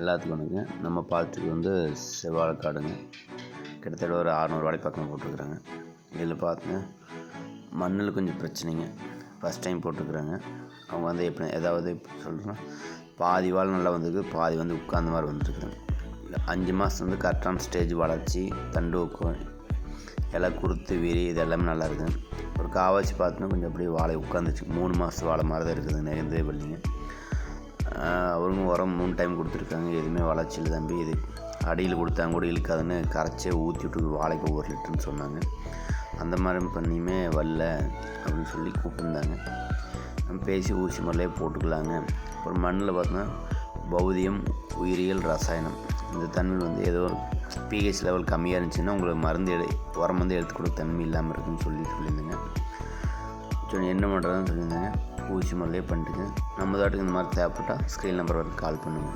எல்லாத்துக்கும் ஒன்றுங்க நம்ம பார்த்துட்டு வந்து செவ்வாழைக்காடுங்க கிட்டத்தட்ட ஒரு அறநூறு வாழை பக்கம் போட்டிருக்குறாங்க. இதில் பார்த்துங்க மண்ணில் கொஞ்சம் பிரச்சனைங்க. ஃபஸ்ட் டைம் போட்டிருக்குறாங்க. அவங்க வந்து எப்படி ஏதாவது சொல்கிறேன்னா பாதி வாழை நல்லா வந்திருக்கு பாதி வந்து உட்கார்ந்த மாதிரி வந்துருக்குறாங்க அஞ்சு மாதம் வந்து கரெக்டான ஸ்டேஜ் வளர்ச்சி தண்டு ஊக்கம் எல்லாம் குருத்து விரி இது எல்லாமே நல்லா ஒரு காவாச்சி பார்த்தோன்னா கொஞ்சம் அப்படியே வாழை உட்காந்துச்சு மூணு மாதம் வாழை மாதிரி தான் இருக்குது நிறைய இல்லைங்க அவருங்க உரம் மூணு டைம் கொடுத்துருக்காங்க. எதுவுமே வளர்ச்சியில் தம்பி. இது அடியில் கொடுத்தாங்க கூட இழுக்காதுன்னு கரைச்சே ஊற்றி விட்டு வாழைக்கு ஒரு லிட்டர்னு சொன்னாங்க. அந்த மாதிரி பண்ணியுமே வரல அப்படின்னு சொல்லி கூப்பிட்டுருந்தாங்க. நம்ம பேசி ஊசி முறையிலே போட்டுக்கலாங்க. அப்புறம் மண்ணில் பார்த்தோன்னா பௌதியம் உயிரியல் ரசாயனம். இந்த தன்மை வந்து ஏதோ ஒரு பிஹெச் லெவல் கம்மியாக இருந்துச்சுன்னா உங்களுக்கு மருந்து எடு உரம் வந்து எடுத்துக்கூட கொடுக்க தன்மை இல்லாமல் இருக்குன்னு சொல்லி சொல்லியிருந்தேங்க. சொன்ன என்ன பண்ணுறதுன்னு சொல்லியிருந்தாங்க. ஊசி முறையிலே பண்ணிட்டுங்க நம்ம தாட்டுக்கு இந்த மாதிரி தேவைப்பட்டால் ஸ்க்ரீன் நம்பர் வரைக்கும் கால் பண்ணுங்கள்